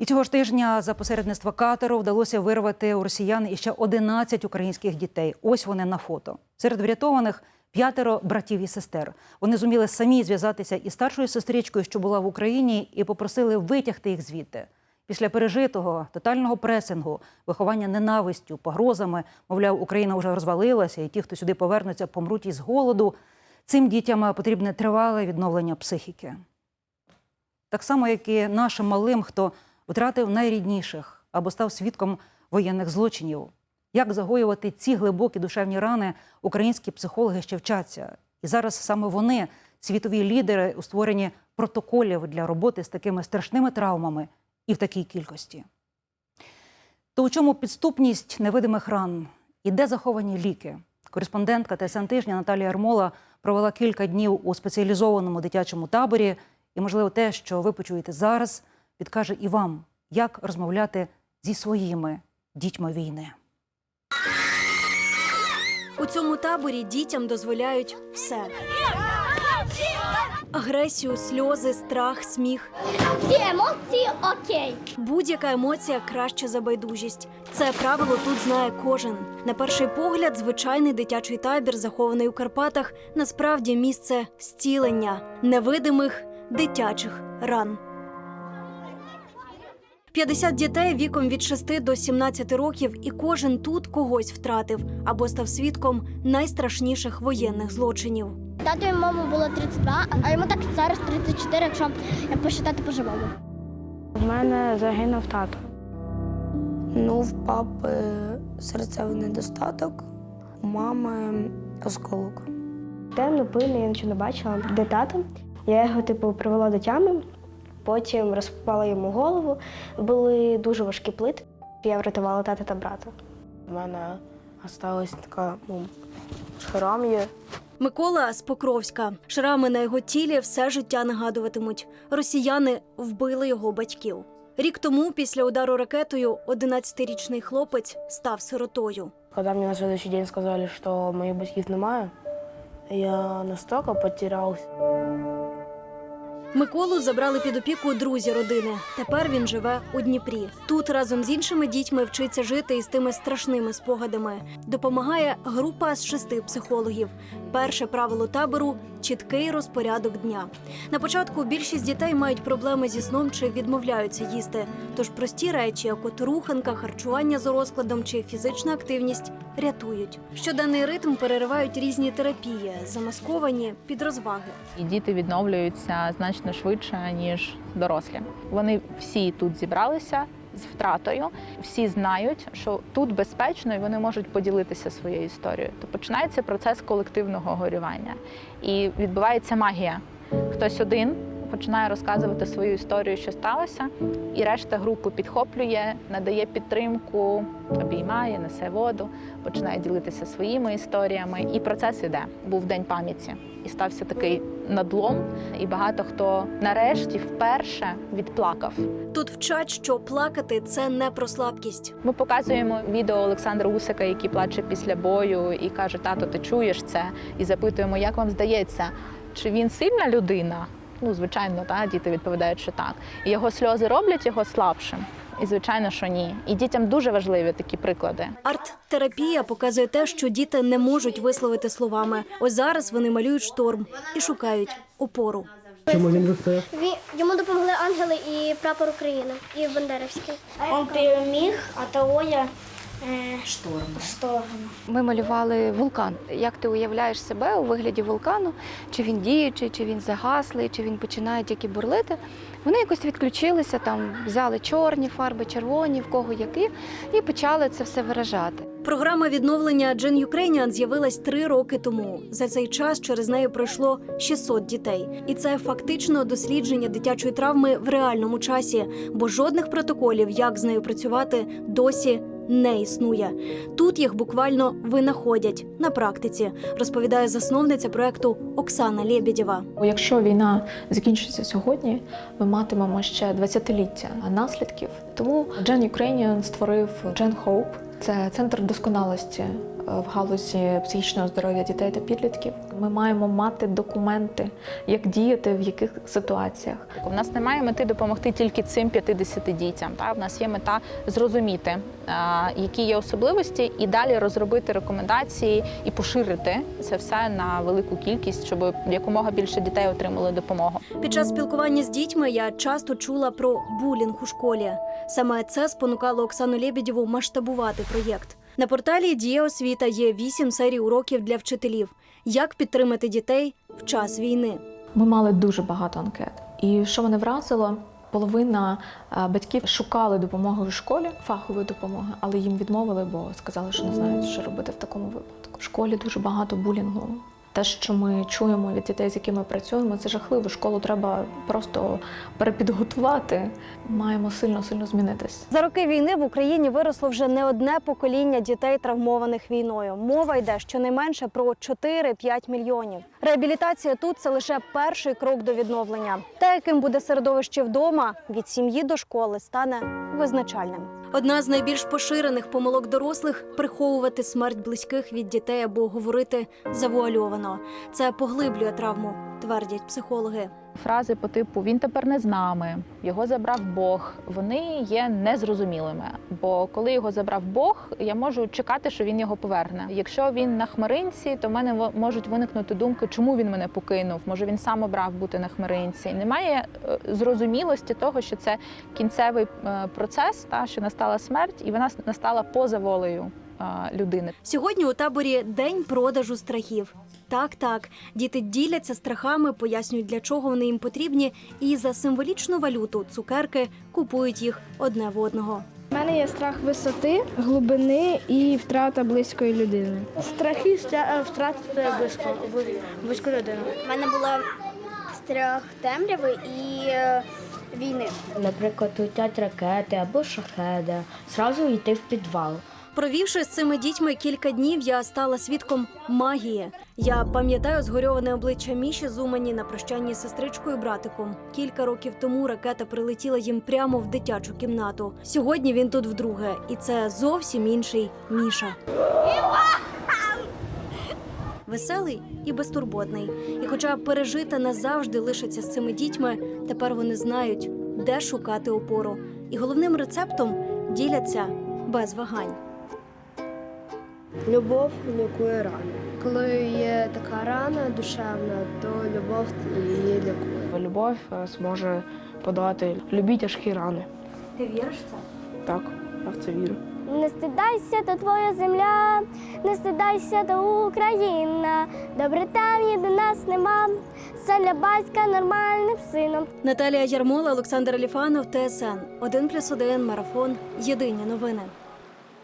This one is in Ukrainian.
І цього ж тижня за посередництва катеру вдалося вирвати у росіян іще 11 українських дітей. Ось вони на фото. Серед врятованих п'ятеро братів і сестер. Вони зуміли самі зв'язатися із старшою сестричкою, що була в Україні, і попросили витягти їх звідти. Після пережитого тотального пресингу, виховання ненавистю, погрозами, мовляв, Україна вже розвалилася, і ті, хто сюди повернуться, помруть із голоду. Цим дітям потрібне тривале відновлення психіки. Так само, як і нашим малим, хто втратив найрідніших або став свідком воєнних злочинів. Як загоювати ці глибокі душевні рани, українські психологи ще вчаться. І зараз саме вони, світові лідери у створенні протоколів для роботи з такими страшними травмами і в такій кількості. То у чому підступність невидимих ран? І де заховані ліки? Кореспондентка ТСН тижня Наталія Армола провела кілька днів у спеціалізованому дитячому таборі. І, можливо, те, що ви почуєте зараз, підкаже і вам, як розмовляти зі своїми дітьми війни. У цьому таборі дітям дозволяють все: агресію, сльози, страх, сміх. Всі емоції окей. Будь-яка емоція краще за байдужість. Це правило тут знає кожен. На перший погляд, звичайний дитячий табір, захований у Карпатах, насправді місце зцілення невидимих дитячих ран. 50 дітей віком від 6 до 17 років, і кожен тут когось втратив або став свідком найстрашніших воєнних злочинів. Тату і маму було 32, а йому так зараз 34, якщо посчитати по живому. В мене загинув тато. Ну, в папи серцевий недостаток, у мами осколок. Темно, пильно, я нічого не бачила. Де тато? Я його, типу, привела до тями, потім розпала йому голову. Були дуже важкі плити. Я врятувала тата та брата. У мене залишилась така ну, шрам є. Микола з Покровська. Шрами на його тілі все життя нагадуватимуть. Росіяни вбили його батьків. Рік тому, після удару ракетою, 11-річний хлопець став сиротою. Коли мені на следующий день сказали, що моїх батьків немає, я настільки потерявся. Миколу забрали під опіку друзі родини. Тепер він живе у Дніпрі. Тут разом з іншими дітьми вчиться жити із тими страшними спогадами. Допомагає група з шести психологів. Перше правило табору чіткий розпорядок дня. На початку більшість дітей мають проблеми зі сном чи відмовляються їсти. Тож прості речі, як от руханка, харчування за розкладом чи фізична активність, рятують. Щоденний ритм переривають різні терапії, замасковані під розваги. І діти відновлюються значно швидше ніж дорослі. Вони всі тут зібралися з втратою, всі знають, що тут безпечно, і вони можуть поділитися своєю історією. То починається процес колективного горювання, і відбувається магія. Хтось один починає розказувати свою історію, що сталося, і решта групи підхоплює, надає підтримку, обіймає, несе воду, починає ділитися своїми історіями. І процес іде. Був день пам'яті, і стався такий надлом. І багато хто нарешті вперше відплакав. Тут вчать, що плакати це не про слабкість. Ми показуємо відео Олександра Усика, який плаче після бою і каже: Тато, ти чуєш це? І запитуємо, як вам здається, чи він сильна людина? Ну, звичайно, та діти відповідають, що так. І його сльози роблять його слабшим. І звичайно, що ні. І дітям дуже важливі такі приклади. Арт-терапія показує те, що діти не можуть висловити словами. Ось зараз вони малюють шторм і шукають опору. Чому він вистояв? Йому допомогли ангели і прапор України, і Бандерівський. Він переміг, а того я шторм. Шторм. Ми малювали вулкан. Як ти уявляєш себе у вигляді вулкану, чи він діючий, чи він загаслий, чи він починає тільки бурлити. Вони якось відключилися, там взяли чорні фарби, червоні, в кого які, і почали це все виражати. Програма відновлення Gen Ukrainian з'явилась три роки тому. За цей час через неї пройшло 600 дітей, і це фактично дослідження дитячої травми в реальному часі, бо жодних протоколів, як з нею працювати, досі. Не існує тут їх буквально винаходять на практиці, розповідає засновниця проекту Оксана Лєбєдєва. Якщо війна закінчиться сьогодні, ми матимемо ще 20-ліття наслідків. Тому Джен Ukrainian створив Джен Хоуп. Це центр досконалості в галузі психічного здоров'я дітей та підлітків. Ми маємо мати документи, як діяти в яких ситуаціях. У нас немає мети допомогти тільки цим 50 дітям. Та? В нас є мета зрозуміти, які є особливості, і далі розробити рекомендації і поширити це все на велику кількість, щоб якомога більше дітей отримали допомогу. Під час спілкування з дітьми я часто чула про булінг у школі. Саме це спонукало Оксану Лєбідєву масштабувати проєкт. На порталі Дія освіта є вісім серій уроків для вчителів. Як підтримати дітей в час війни? Ми мали дуже багато анкет. І що мене вразило, половина е, батьків шукали допомоги у школі, фахової допомоги, але їм відмовили, бо сказали, що не знають, що робити в такому випадку. В школі дуже багато булінгу. Те, що ми чуємо від дітей, з якими працюємо, це жахливо. Школу треба просто перепідготувати. Маємо сильно сильно змінитись. За роки війни в Україні виросло вже не одне покоління дітей, травмованих війною. Мова йде щонайменше про 4-5 мільйонів. Реабілітація тут це лише перший крок до відновлення. Те, яким буде середовище вдома, від сім'ї до школи, стане визначальним. Одна з найбільш поширених помилок дорослих приховувати смерть близьких від дітей або говорити завуальовано. Це поглиблює травму, твердять психологи. Фрази по типу Він тепер не з нами, його забрав Бог. Вони є незрозумілими. Бо коли його забрав Бог, я можу чекати, що він його поверне. Якщо він на хмаринці, то в мене можуть виникнути думки, чому він мене покинув. Може він сам обрав бути на хмаринці. Немає е, зрозумілості того, що це кінцевий е, процес, та що настала смерть, і вона настала поза волею людини. Сьогодні у таборі день продажу страхів. Так, так, діти діляться страхами, пояснюють, для чого вони їм потрібні, і за символічну валюту цукерки купують їх одне в одного. У мене є страх висоти, глибини і втрата близької людини. Страхи втратити близько, близьку людину. У мене було страх темряви і е, війни. Наприклад, летять ракети або шахеди, зразу йти в підвал. Провівши з цими дітьми кілька днів, я стала свідком магії. Я пам'ятаю згорьоване обличчя Міші з Умані на прощанні з сестричкою братиком. Кілька років тому ракета прилетіла їм прямо в дитячу кімнату. Сьогодні він тут вдруге, і це зовсім інший Міша. Веселий і безтурботний. І хоча пережите назавжди лишиться з цими дітьми, тепер вони знають, де шукати опору. І головним рецептом діляться без вагань. Любов лікує рану. Коли є така рана душевна, то любов її лікує. Любов е, зможе подолати любі тяжкі рани. Ти віриш в це? Так, я в це вірю. Не стидайся, то твоя земля, не стидайся, то Україна. Добре там ні до нас нема. Саня батька нормальним сином. Наталія Ярмола, Олександр Аліфанов, ТСН 1+,1 Марафон. Єдині новини.